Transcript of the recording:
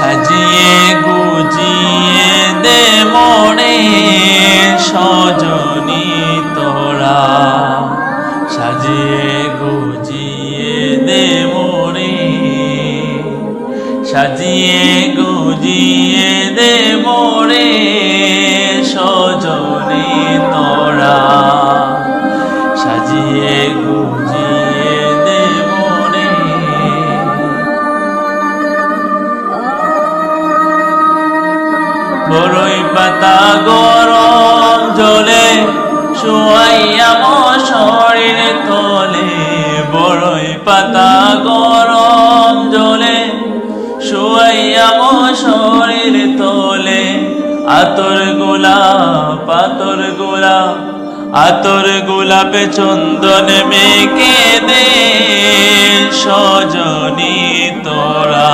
সাজিয়ে গুজিয়ে দে মনে সজনি তোরা। সাজিয়ে গুজিয়ে দে মনে সাজিয়ে গুজিয়ে দে মনে বড়ই পাতা গরম জলে শুয়াইয়া শরীর তলে। বড়ই পাতা গরম জলে শুয়াইয়া শরীর তলে। আতর গোলাপ আতর গোলাপ, আতর গোলাপে চন্দন মেকে দে সজনী তোরা।